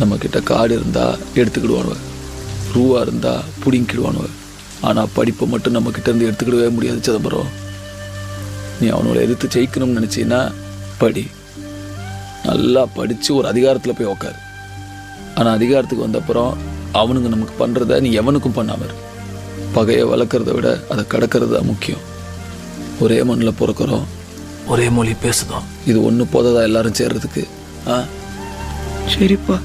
நம்மக்கிட்ட காடு இருந்தால் எடுத்துக்கிடுவானுவ. ரூவா இருந்தால் பிடிங்கிடுவானுவ ஆனால் படிப்பை மட்டும் நம்மக்கிட்ட இருந்து எடுத்துக்கிடவே முடியாது சிதம்பரம். நீ அவனோட எதிர்த்து ஜெயிக்கணும்னு நினச்சின்னா படி. நல்லா படித்து ஒரு அதிகாரத்தில் போய் உக்காரு. ஆனால் அதிகாரத்துக்கு வந்தப்புறம் அவனுங்க நமக்கு பண்ணுறத நீ எவனுக்கும் பண்ணாமல் பகையை வளர்க்குறத விட அதை கடக்கிறது தான் முக்கியம். ஒரே மண்ணில் பிறக்கிறோம். ஒரே மொழி பேசுதோம். இது ஒன்று போததா எல்லாரும் சேர்றதுக்கு? ஆ? சரிப்பா.